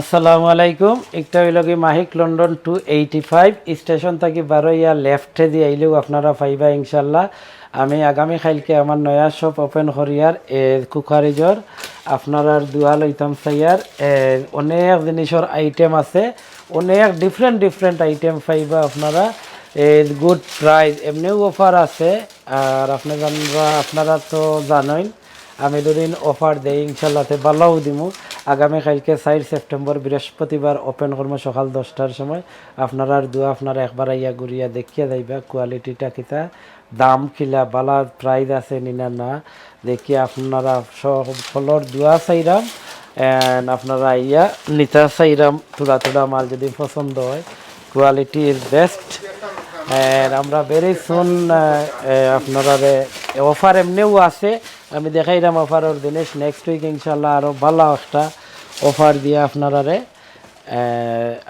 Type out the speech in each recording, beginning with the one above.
আসসালামু আলাইকুম। একটা হইল কি মাহিক London two eighty five station থেকে বারোইয়া লেফটে দিয়ে আইলেও আপনারা পাইবা ইনশাল্লাহ। আমি আগামী কালকে আমার নয়া শপ ওপেন করিয়ার এ কুকারিজর আপনার দুয়া লইতাম চাইয়ার এ, অনেক জিনিসের আইটেম আছে অনেক ডিফারেন্ট ডিফারেন্ট আইটেম পাইবা আপনারা। এ গুড প্রাইস এমনিও অফার আছে আর আপনারা আপনারা তো জানেন আমি দুদিন অফার দেই ইনশাল্লাহতে ভালোও দিমু। আগামী কালকে চার সেপ্টেম্বর বৃহস্পতিবার ওপেন করব সকাল দশটার সময়। আপনারা দুয়া আপনারা একবার আইয়া ঘুরিয়া দেখিয়া যাইবা কোয়ালিটিটা কিতা, দাম কিলা, বালা প্রাইস আছে নিনা না দেখিয়া আপনারা সকলর দুয়া চাইরাম এন্ড আপনারা আইয়া নিতা চাইরাম থোড়া থোড়া মাল যদি পছন্দ হয়। কোয়ালিটি ইজ বেস্ট And আমরা ভেরি সুন আপনারা অফার এমনিও আছে। আমি দেখাইলাম অফারের দিনে নেক্সট উইক ইনশাল্লাহ আরও ভালো একটা অফার দিয়ে আপনারারে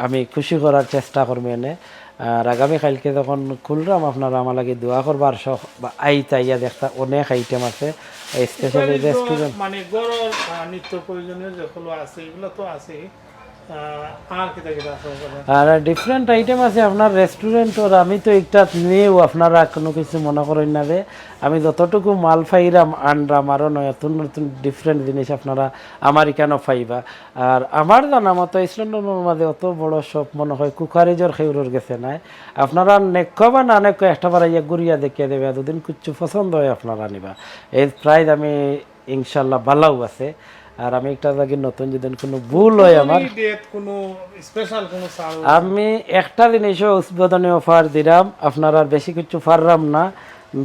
আমি খুশি করার চেষ্টা করব এনে। আর আগামী কালকে যখন খুললাম আপনারা আমার লাগে দোয়া করবার শখ বা আইতা ইয়া দেখতা অনেক আইটেম আছে। স্পেশালি রেস্টুরেন্ট মানে গড়ের নিত্য প্রয়োজনীয় যেগুলো আছে এগুলো তো আছে আর ডিফারেন্ট আইটেম আছে আপনার রেস্টুরেন্টর আমি তো একটা নিয়েও, আপনারা কোনো কিছু মনে করেন না যে আমি যতটুকু মাল পাইরাম, আনরাম আরও নতুন নতুন ডিফারেন্ট জিনিস আপনারা আমার এখানেও পাইবা আর আমার জানা মতো ইসলামের মাঝে অত বড় সব মনে হয় কুকারিজর খেউরর গেছে নাই। আপনারা নেক্য বা না নেক্য একটা বার ইয়ে ঘুরিয়া দেখিয়ে দেবে দুদিন কিছু পছন্দ হয় আপনারা নিবা এই প্রাইজ আমি ইনশাল্লাহ ভালোও আছে। আর আমি একটা জায়গায় নতুন যদি কোনো ভুল হয় আমার আমি একটা জিনিসও উদ্বোধনী অফার দিলাম আপনার আর বেশি কিছু পারলাম না।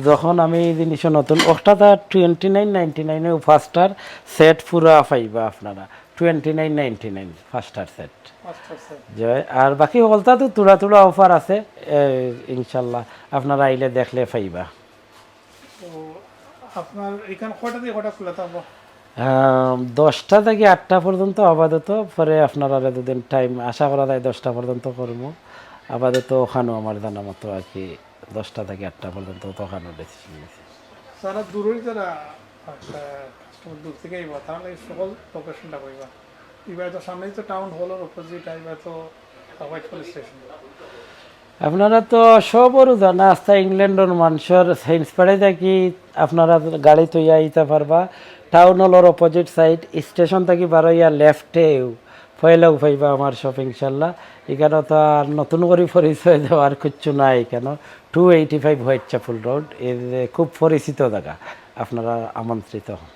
যখন আমি এই জিনিসও নতুন ওটা টোয়েন্টি নাইন নাইনটি নাইনে ফার্স্টার সেট পুরা পাইবা আপনারা। টোয়েন্টি নাইন নাইনটি নাইন ফার্স্টার সেট জয়। আর বাকি সকলটা তো তুলা তুলা অফার আছে ইনশাল্লাহ আপনারা আইলে দেখলে পাইবা। আপনার এখানে কয়টা দিয়ে কয়টা খোলা থাকব? দশটা থেকে আটটা পর্যন্ত আপাতত পরে আপনারা আর দুদিন টাইম আশা করা যায় দশটা পর্যন্ত করব। আপাতত ওখানেও আমার জানা মতো আর কি দশটা থেকে আটটা পর্যন্ত তো ওখানেও ডিসিশন নিয়েছি। যারা দূরের যারা দূর থেকে আইবা তারা সকল লোকেশনটা কইবা। এবার তো সামনেই তো টাউন হলের অপোজিট এবার তো হোয়াইট পুলিশ স্টেশন আপনারা তো সবরও জানা আস্তা ইংল্যান্ডর মানুষের সাইন্স পাড়ে থাকি আপনারা গাড়ি তৈয়া আইতে পারবা। টাউন হলের অপোজিট সাইড স্টেশন থেকে বারোইয়া লেফটেও ফয়লাও ফাইবা আমার শপিং ইনশাল্লাহ। এখানে তো আর নতুন করে পরিচয় দেওয়ার কিচ্ছু নাই কেন? টু এইটি ফাইভ হোয়াইট চাপুল রোডের খুব পরিচিত জায়গা। আপনারা আমন্ত্রিত হন।